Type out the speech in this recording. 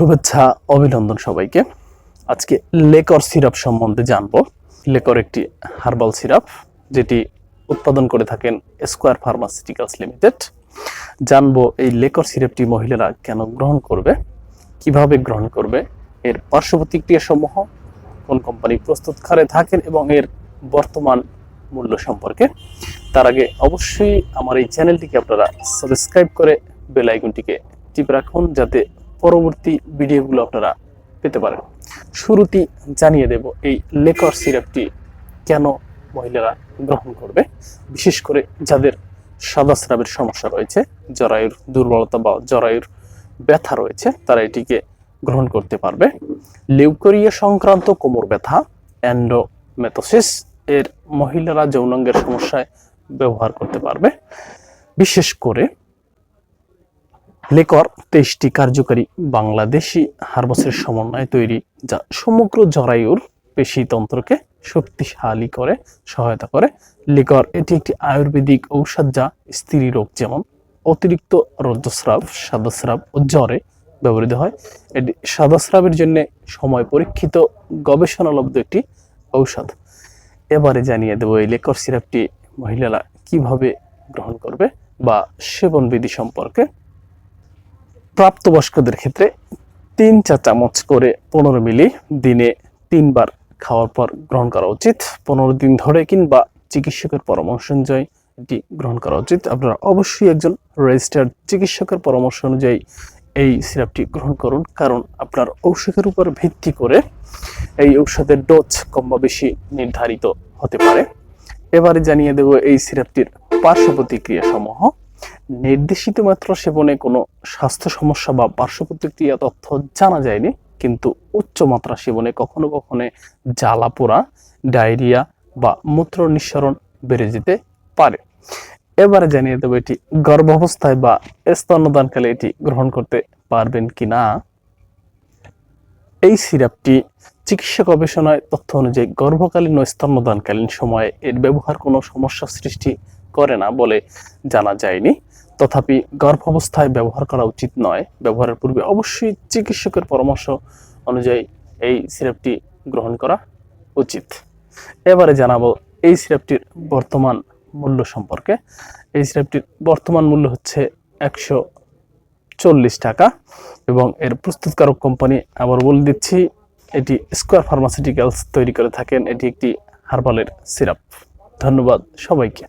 শুভেচ্ছা, অভিনন্দন সবাইকে। আজকে লেকর সিরাপ সম্বন্ধে জানব। লেকর একটি হার্বাল সিরাপ, যেটি উৎপাদন করে থাকেন স্কোয়ার ফার্মাসিউটিক্যালস লিমিটেড। জানব এই লেকর সিরাপটি মহিলারা কেন গ্রহণ করবে, কীভাবে গ্রহণ করবে, এর পার্শ্ব প্রতিক্রিয়া সমূহ কোন কোম্পানি প্রস্তুতকারে থাকেন এবং এর বর্তমান মূল্য সম্পর্কে। তার আগে অবশ্যই আমার এই চ্যানেলটিকে আপনারা সাবস্ক্রাইব করে বেল আইকনটিকে টিপে রাখুন, যাতে পরবর্তী ভিডিওগুলো আপনারা পেতে পারেন। শুরুতেই জানিয়ে দেব এই লেকর সিরাপটি কেন মহিলারা গ্রহণ করবে। বিশেষ করে যাদের সাদা স্রাবের সমস্যা রয়েছে, জরায়ুর দুর্বলতা বা জরায়ুর ব্যথা রয়েছে, তারা এটিকে গ্রহণ করতে পারবে। লিউকোরিয়া সংক্রান্ত কোমর ব্যথা অ্যান্ডোমেথোসিস এর মহিলারা যৌনাঙ্গের সমস্যায় ব্যবহার করতে পারবে। বিশেষ করে লেকর তেইশটি কার্যকারী বাংলাদেশি হার্বাসের সমন্বয়ে তৈরি, যা সমগ্র জরায়ুর পেশিতন্ত্রকে শক্তিশালী করে, সহায়তা করে। লিকর এটি একটি আয়ুর্বেদিক ঔষধ যা স্ত্রী রোগ যেমন অতিরিক্ত রক্তস্রাব, সাদাস্রাব ও জ্বরে ব্যবহৃত হয়। এটি সাদাস্রাবের জন্য সময় পরীক্ষিত গবেষণালব্ধ একটি ঔষধ। এবারে জানিয়ে দেবো এই লেকর সিরাপটি মহিলারা কীভাবে গ্রহণ করবে বা সেবন বিধি সম্পর্কে। প্রাপ্তবয়স্কদের ক্ষেত্রে তিন চা চামচ করে পনেরো মিলি দিনে তিনবার খাওয়ার পর গ্রহণ করা উচিত। পনেরো দিন ধরে কিংবা চিকিৎসকের পরামর্শ অনুযায়ী এটি গ্রহণ করা উচিত। আপনারা অবশ্যই একজন রেজিস্টার্ড চিকিৎসকের পরামর্শ অনুযায়ী এই সিরাপটি গ্রহণ করুন, কারণ আপনার ঔষধের উপর ভিত্তি করে এই ঔষধের ডোজ কম বা বেশি নির্ধারিত হতে পারে। এবারে জানিয়ে দেব এই সিরাপটির পার্শ্ব প্রতিক্রিয়া সমূহ নির্দেশিত মাত্র সেবনে কোনো স্বাস্থ্য সমস্যা বা পার্শ্ব প্রতিক্রিয়া তথ্য জানা যায়নি, কিন্তু উচ্চ মাত্রা সেবনে কখনো কখনো জ্বালা পোড়া, ডায়রিয়া বা মূত্র নিঃসরণ বেড়ে যেতে পারে। এবারে জানিয়ে দেবো এটি গর্ভাবস্থায় বা স্তন্যদানকালে এটি গ্রহণ করতে পারবেন কি না। এই সিরাপটি চিকিৎসা গবেষণায় তথ্য অনুযায়ী গর্ভকালীন ও স্তন্যদানকালীন সময়ে এর ব্যবহার কোনো সমস্যা সৃষ্টি করে না বলে জানা যায়নি। তথাপি গর্ভাবস্থায় ব্যবহার করা উচিত নয়। ব্যবহারের পূর্বে অবশ্যই চিকিৎসকের পরামর্শ অনুযায়ী এই সিরাপটি গ্রহণ করা উচিত। এবারে জানাব এই সিরাপটির বর্তমান মূল্য সম্পর্কে। এই সিরাপটির বর্তমান মূল্য হচ্ছে একশো চল্লিশ টাকা এবং এর প্রস্তুতকারক কোম্পানি আবার বলে দিচ্ছি, এটি স্কোয়ার ফার্মাসিউটিক্যালস তৈরি করে থাকেন। এটি একটি হার্বালের সিরাপ। ধন্যবাদ সবাইকে।